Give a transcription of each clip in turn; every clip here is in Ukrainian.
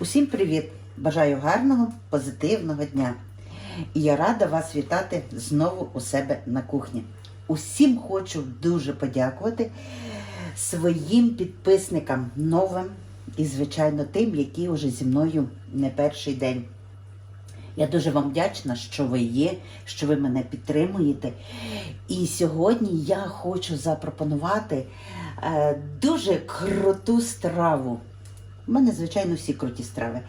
Усім привіт! Бажаю гарного, позитивного дня. І я рада вас вітати знову у себе на кухні. Усім хочу дуже подякувати своїм підписникам новим і, звичайно, тим, які вже зі мною не перший день. Я дуже вам вдячна, що ви є, що ви мене підтримуєте. І сьогодні я хочу запропонувати е, дуже круту страву. У мене, звичайно, всі круті страви.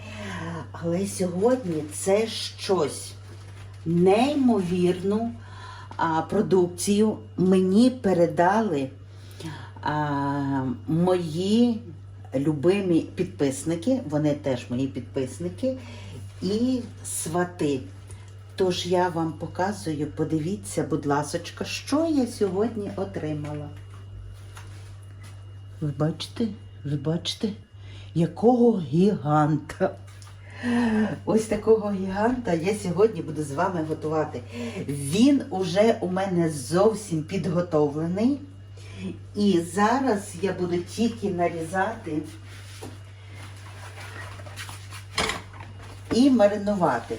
Але сьогодні це щось неймовірну а, продукцію мені передали а, мої любимі підписники. Вони теж мої підписники і свати. Тож я вам показую, подивіться, будь ласочка, що я сьогодні отримала. Ви бачите? Ви бачите, якого гіганта. Ось такого гіганта я сьогодні буду з вами готувати. Він уже у мене зовсім підготовлений. І зараз я буду тільки нарізати і маринувати.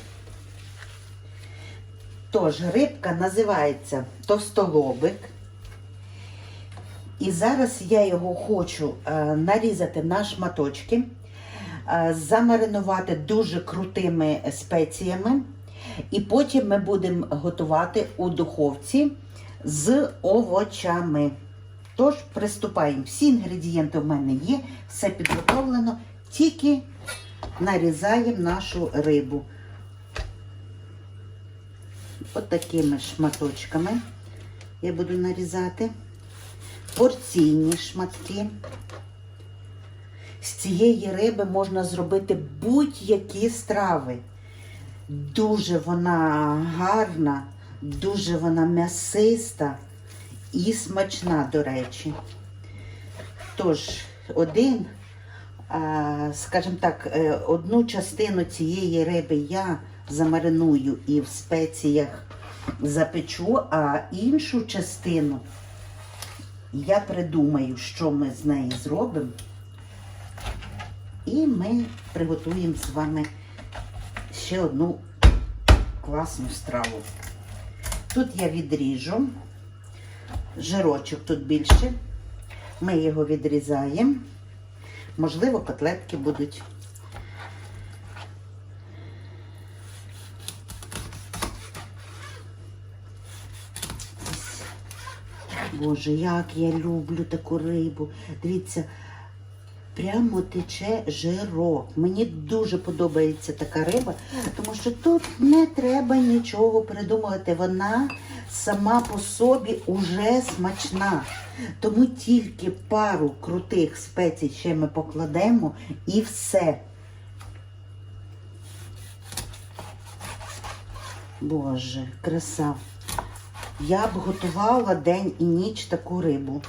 Тож, рибка називається товстолобик. І зараз я його хочу е, нарізати на шматочки, е, замаринувати дуже крутими спеціями. І потім ми будемо готувати у духовці з овочами. Тож, приступаємо. Всі інгредієнти в мене є, все підготовлено, тільки нарізаємо нашу рибу. От такими шматочками я буду нарізати порційні шматки. З цієї риби можна зробити будь-які страви. Дуже вона гарна, дуже вона м'ясиста і смачна, до речі. Тож, один, скажімо так, е, одну частину цієї риби я замариную і в спеціях запечу, а іншу частину я придумаю, що ми з неї зробимо. І ми приготуємо з вами ще одну класну страву. Тут я відріжу жирочок тут більше. Ми його відрізаємо. Можливо, котлетки будуть. Боже, як я люблю таку рибу. Дивіться, прямо тече жирок. Мені дуже подобається така риба, тому що тут не треба нічого придумувати. Вона сама по собі уже смачна. Тому тільки пару крутих спецій ще ми покладемо і все. Боже, краса. Я б готувала день і ніч таку рибу.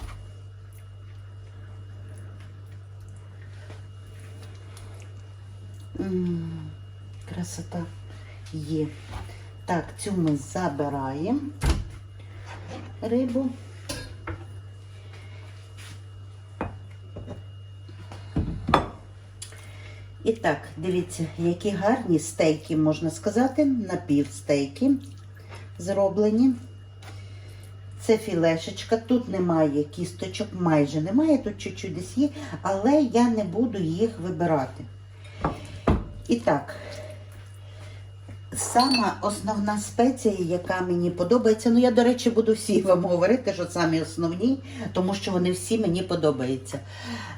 М, Красота є. Так, цю ми забираємо рибу. І так, дивіться, які гарні стейки, можна сказати, напівстейки зроблені. Це філешечка, тут немає кісточок, майже немає, тут чуть-чуть десь є, але я не буду їх вибирати. І так, сама основна спеція, яка мені подобається, ну я, до речі, буду всі вам говорити, що самі основні, тому що вони всі мені подобаються.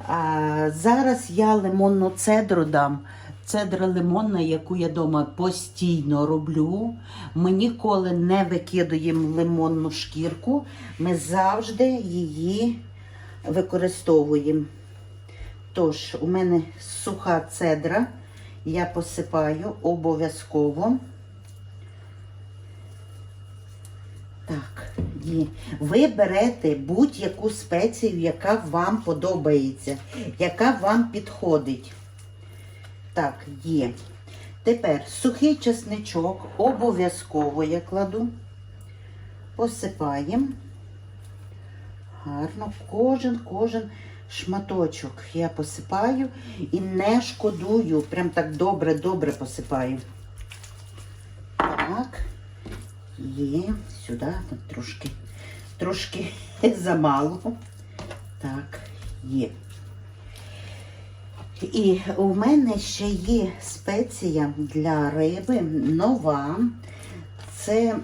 А, зараз я лимонну цедру дам. Цедра лимонна, яку я вдома постійно роблю. Ми ніколи не викидуємо лимонну шкірку. Ми завжди її використовуємо. Тож, у мене суха цедра, я посипаю обов'язково. Так, є. Ви берете будь-яку спецію, яка вам подобається, яка вам підходить. Так, є. Тепер сухий чесничок обов'язково я кладу. Посипаємо. Гарно, кожен, кожен шматочок я посипаю і не шкодую. Прям так добре-добре посипаю. Так. Є, сюди трошки, трошки замало. Так, є. І у мене ще є спеція для риби нова. Це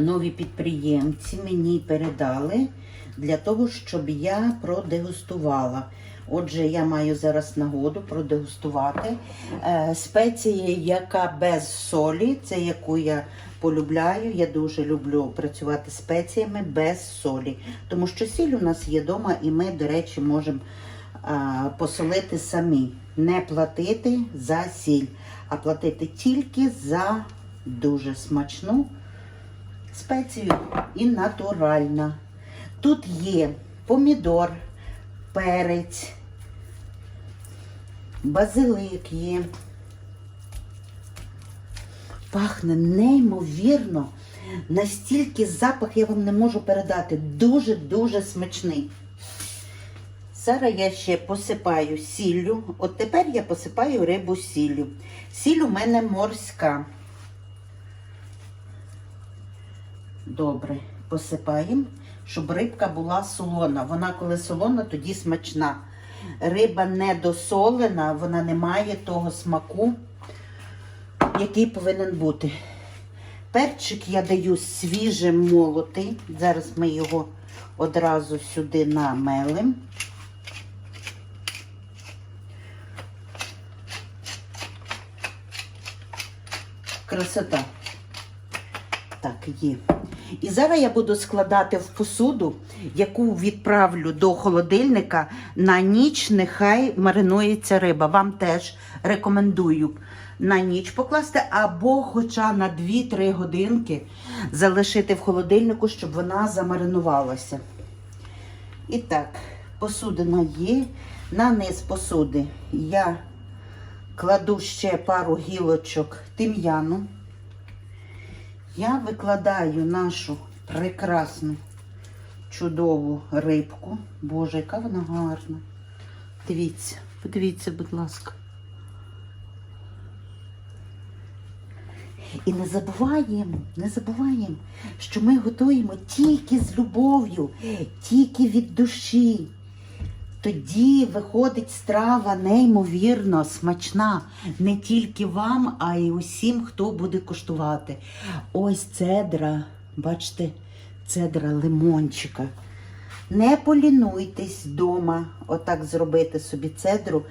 нові підприємці мені передали для того, щоб я продегустувала. Отже, я маю зараз нагоду продегустувати е, спеція, яка без солі, це яку я полюбляю. Я дуже люблю працювати спеціями без солі, тому що сіль у нас є вдома, і ми, до речі, можемо посолити самі. Не платити за сіль, а платити тільки за дуже смачну спецію і натуральна. Тут є помідор, перець, базилик є. Пахне неймовірно. Настільки запах я вам не можу передати. Дуже-дуже смачний. Зараз я ще посипаю сіллю. От тепер я посипаю рибу сіллю. Сіль у мене морська. Добре, посипаємо, щоб рибка була солона. Вона, коли солона, тоді смачна. Риба не досолена, вона не має того смаку, який повинен бути. Перчик я даю свіже молотий. Зараз ми його одразу сюди намелимо. Красота. Так, є. І зараз я буду складати в посуду, яку відправлю до холодильника на ніч. Нехай маринується риба. Вам теж рекомендую на ніч покласти, або хоча на 2-3 годинки залишити в холодильнику, щоб вона замаринувалася. І так, посудина є. На низ посуди я кладу ще пару гілочок тим'яну. Я викладаю нашу прекрасну, чудову рибку. Боже, яка вона гарна. Дивіться, подивіться, будь ласка. І не забуваємо, не забуваємо, що ми готуємо тільки з любов'ю, тільки від душі. Тоді виходить страва неймовірно смачна не тільки вам, а й усім, хто буде куштувати. Ось цедра, бачите, цедра лимончика. Не полінуйтесь вдома, отак зробити собі цедру.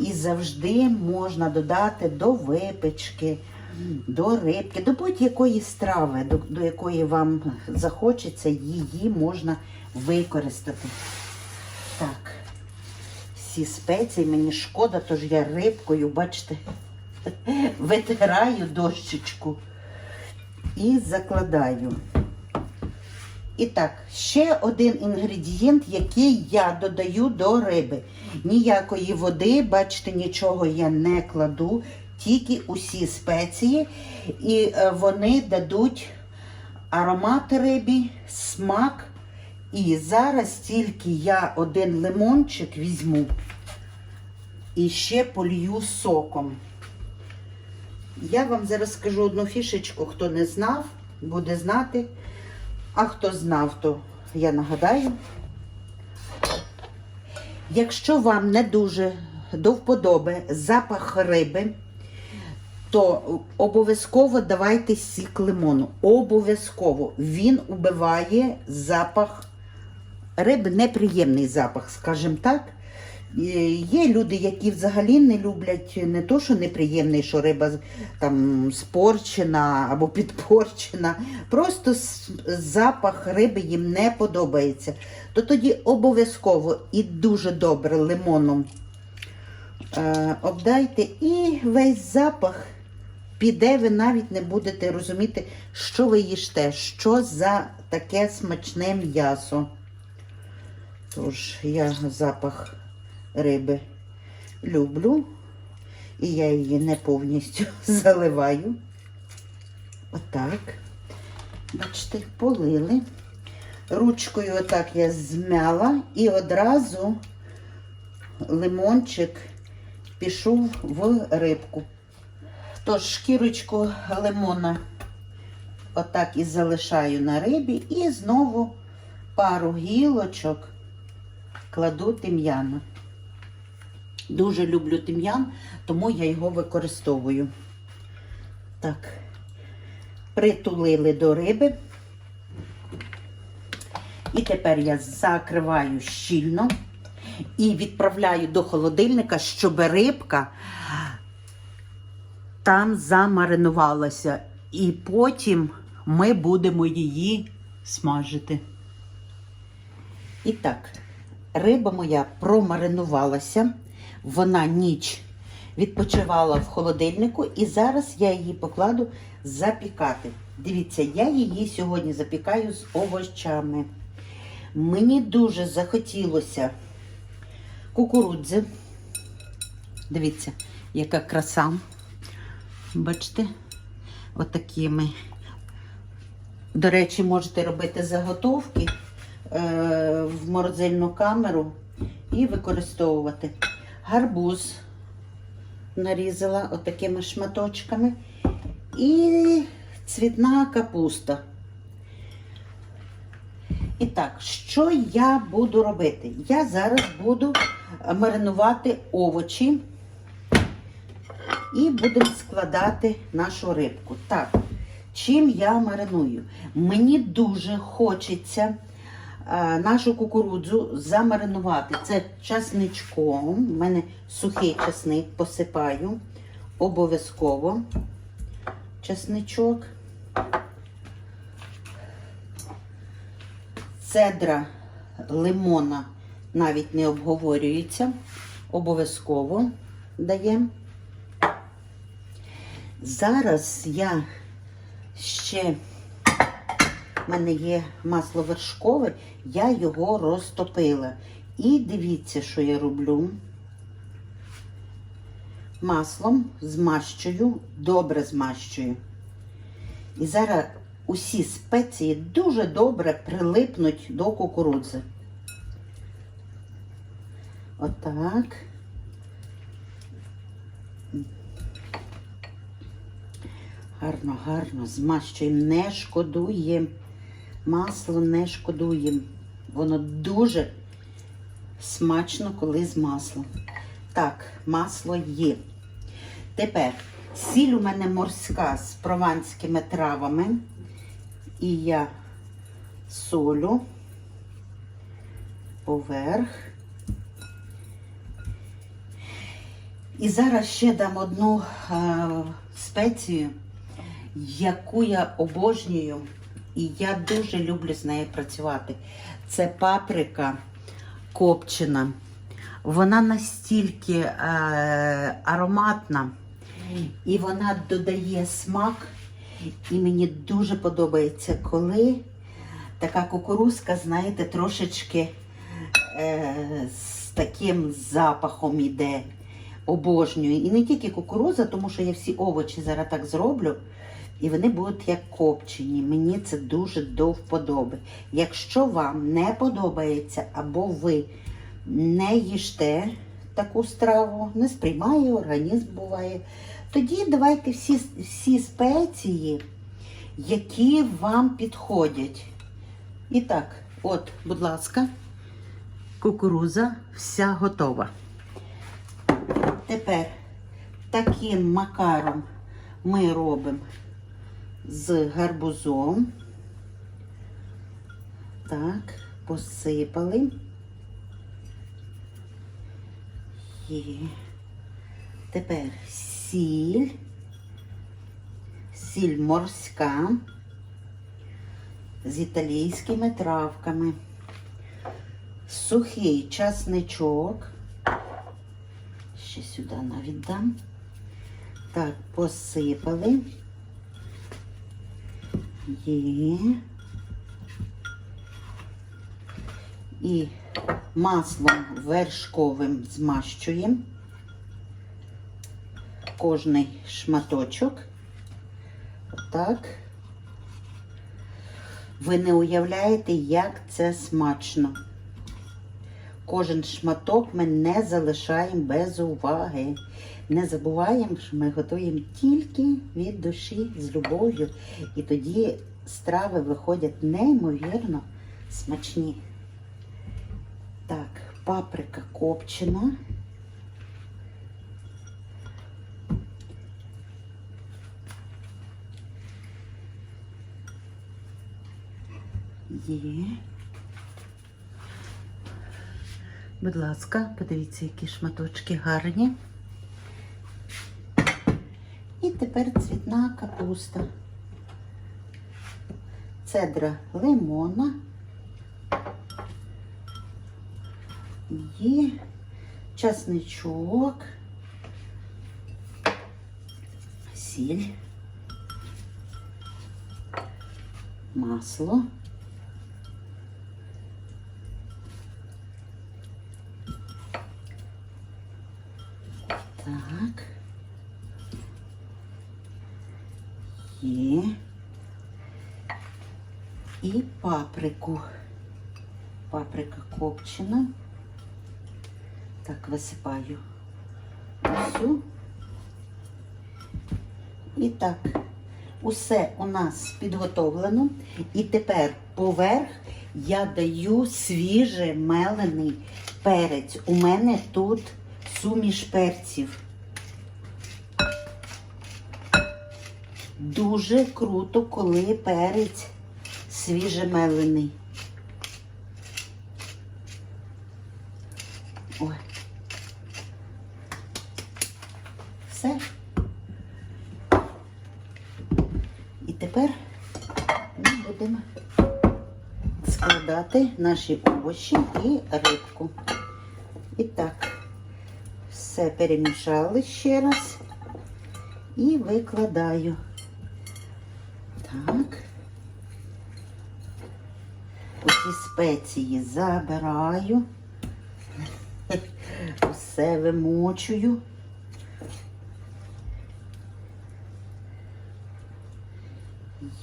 І завжди можна додати до випечки, до рибки, до будь-якої страви, до, до якої вам захочеться, її можна використати. Так, всі спеції, мені шкода, тож я рибкою, бачите, витираю дощечку і закладаю. І так, ще один інгредієнт, який я додаю до риби. Ніякої води, бачите, нічого я не кладу, тільки усі спеції, і е, вони дадуть аромат рибі, смак. І зараз тільки я один лимончик візьму і ще полью соком. Я вам зараз скажу одну фішечку, хто не знав, буде знати. А хто знав, то я нагадаю. Якщо вам не дуже до вподоби запах риби, то обов'язково давайте сік лимону. Обов'язково він убиває запах риби, неприємний запах, скажімо так. Є люди, які взагалі не люблять не то, що неприємний, що риба там спорчена або підпорчена. Просто запах риби їм не подобається. То тоді обов'язково і дуже добре лимоном е, обдайте, і весь запах піде, ви навіть не будете розуміти, що ви їсте, що за таке смачне м'ясо. Тож я запах риби люблю, і я її не повністю заливаю. Отак. Бачите, полили. Ручкою отак я змяла і одразу лимончик пішов в рибку. Тож шкірочку лимона отак і залишаю на рибі, і знову пару гілочок кладу тим'яна. Дуже люблю тим'ян, тому я його використовую. Так, притулили до риби. І тепер я закриваю щільно і відправляю до холодильника, щоб рибка там замаринувалася. І потім ми будемо її смажити. І так, риба моя промаринувалася, вона ніч відпочивала в холодильнику, і зараз я її покладу запікати. Дивіться, я її сьогодні запікаю з овочами. Мені дуже захотілося кукурудзи. Дивіться, яка краса. Бачите? Отакими. До речі, можете робити заготовки в морозильну камеру і використовувати. Гарбуз нарізала отакими шматочками. І цвітна капуста. І так, що я буду робити? Я зараз буду маринувати овочі і будемо складати нашу рибку. Так, чим я мариную? Мені дуже хочеться нашу кукурудзу замаринувати. Це часничком. У мене сухий часник посипаю. Обов'язково часничок. Цедра лимона навіть не обговорюється. Обов'язково даємо. Зараз я ще, в мене є масло вершкове, я його розтопила. І дивіться, що я роблю. Маслом змащую, добре змащую. І зараз усі спеції дуже добре прилипнуть до кукурудзи. Отак. Гарно, гарно змащуємо, не шкодуємо. Масло не шкодуємо. Воно дуже смачно, коли з маслом. Так, масло є. Тепер сіль у мене морська з прованськими травами. І я солю поверх. І зараз ще дам одну е, спецію, яку я обожнюю, і я дуже люблю з нею працювати. Це паприка копчена. Вона настільки е, ароматна і вона додає смак. І мені дуже подобається, коли така кукурузка, знаєте, трошечки е, з таким запахом іде. Обожнюю. І не тільки кукуруза, тому що я всі овочі зараз так зроблю, і вони будуть як копчені. Мені це дуже до вподоби. Якщо вам не подобається, або ви не їжте таку страву, не сприймає організм буває, тоді давайте всі, всі спеції, які вам підходять. І так, от, будь ласка, кукуруза вся готова. Тепер таким макаром ми робимо з гарбузом. Так, посипали. Є. Тепер сіль, сіль морська з італійськими травками, сухий часничок. Ще сюди навіть дам. Так, посипали. Є. І маслом вершковим змащуємо кожний шматочок. Так. Ви не уявляєте, як це смачно. Кожен шматок ми не залишаємо без уваги. Не забуваємо, що ми готуємо тільки від душі з любов'ю. І тоді страви виходять неймовірно смачні. Так, паприка копчена. Є. Будь ласка, подивіться, які шматочки гарні. І тепер цвітна капуста. Цедра лимона. Є часничок, сіль, масло. Так. Є. І паприку. Паприка копчена. Так, висипаю усю. І так, усе у нас підготовлено. І тепер поверх я даю свіже мелений перець. У мене тут суміш перців. Дуже круто, коли перець свіжемелений. Ой. Все. І тепер ми будемо складати наші овочі і рибку. І так, все перемішали ще раз і викладаю. Так. Оці спеції забираю. Все вимочую.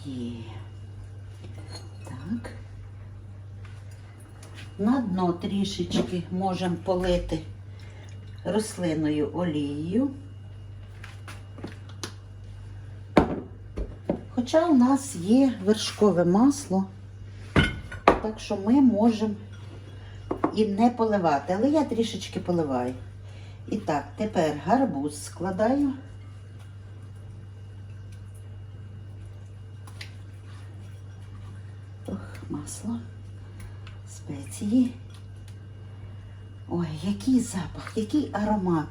Є. Так. На дно трішечки можемо полити рослинною олією. Хоча у нас є вершкове масло, так що ми можемо і не поливати, але я трішечки поливаю. І так, тепер гарбуз складаю. Масло, спеції. Ой, який запах, який аромат.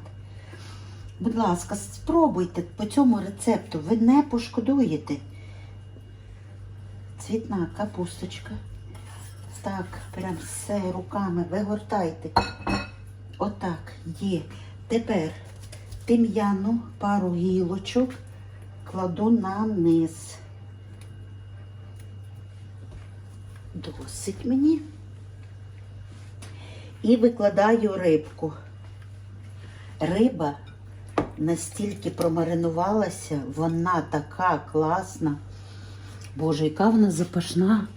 Будь ласка, спробуйте по цьому рецепту, ви не пошкодуєте. Цвітна капусточка. Так, прям все руками вигортайте. Отак, є. Тепер тим'яну пару гілочок кладу на низ. Досить мені. І викладаю рибку. Риба настільки промаринувалася, вона така класна. Боже, яка вона запашна.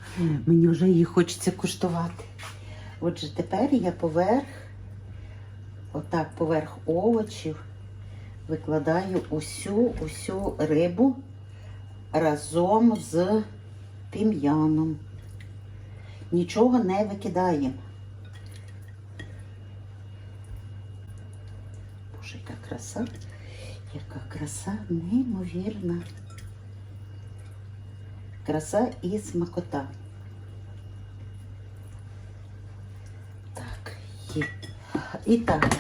Мені вже її хочеться куштувати. Отже, тепер я поверх, отак, поверх овочів, викладаю усю усю рибу разом з тим'яном. Нічого не викидаємо. Боже, яка краса, яка краса неймовірна. Краса і смакота. Так, є. І так,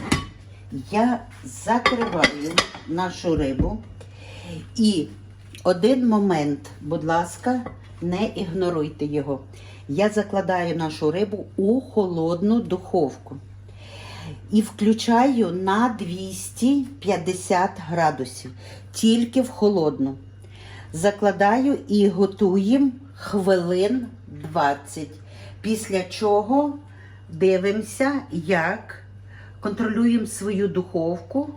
я закриваю нашу рибу. І один момент, будь ласка, не ігноруйте його. Я закладаю нашу рибу у холодну духовку. І включаю на 250 градусів, тільки в холодну. Закладаю і готуємо хвилин 20. Після чого дивимося, як контролюємо свою духовку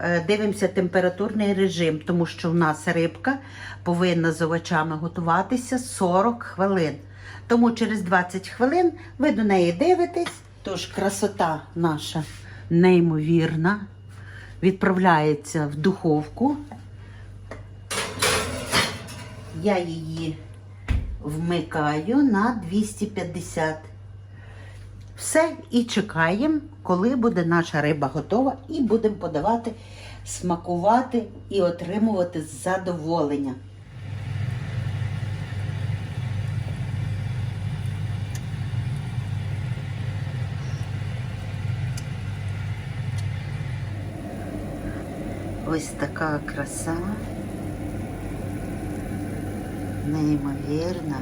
е, дивимося температурний режим, тому що в нас рибка повинна з овочами готуватися 40 хвилин. Тому через 20 хвилин ви до неї дивитесь. Тож красота наша неймовірна. Відправляється в духовку. Я її вмикаю на 250. Все, і чекаємо, коли буде наша риба готова, і будемо подавати, смакувати і отримувати задоволення. Ось така краса. Неймовірна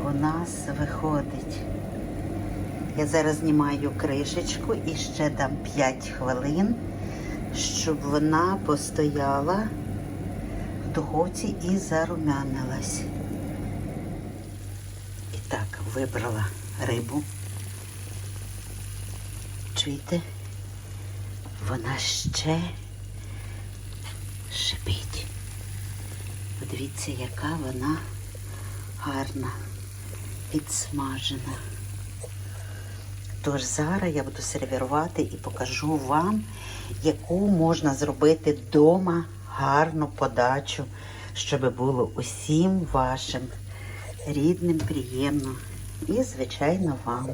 у нас виходить. Я зараз знімаю кришечку і ще дам 5 хвилин, щоб вона постояла в духовці і зарумянилась. І так, вибрала рибу. Чуєте? Вона ще шипить. Подивіться, яка вона гарна, підсмажена. Тож зараз я буду сервірувати і покажу вам, яку можна зробити вдома гарну подачу, щоб було усім вашим рідним, приємно і, звичайно, вам.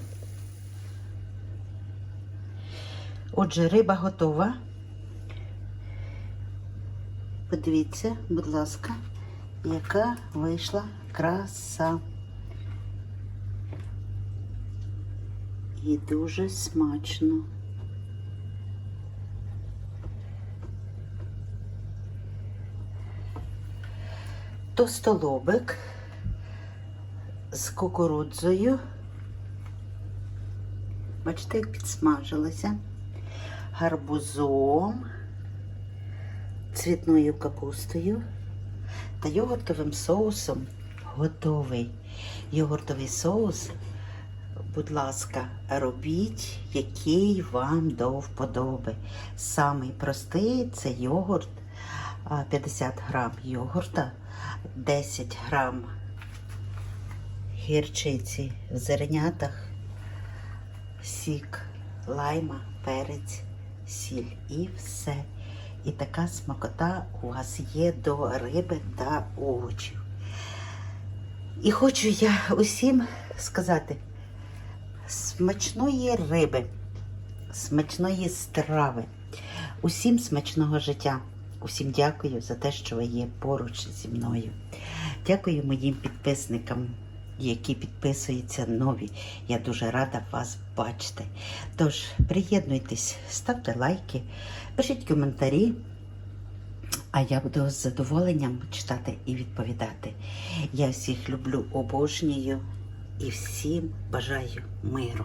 Отже, риба готова. Подивіться, будь ласка, яка вийшла краса. І дуже смачно. Тостолобик з кукурудзою. Бачите, як підсмажилося. Гарбузом, цвітною капустою та йогуртовим соусом готовий. Йогуртовий соус будь ласка, робіть, який вам до вподоби. Самий простий це йогурт, 50 грам йогурта, 10 грам гірчиці в зернятах, сік, лайма, перець, сіль і все. І така смакота у вас є до риби та овочів. І хочу я усім сказати смачної риби, смачної страви, усім смачного життя. Усім дякую за те, що ви є поруч зі мною. Дякую моїм підписникам, які підписуються нові. Я дуже рада вас бачити. Тож, приєднуйтесь, ставте лайки, пишіть коментарі. А я буду з задоволенням читати і відповідати. Я всіх люблю, обожнюю і всім бажаю миру.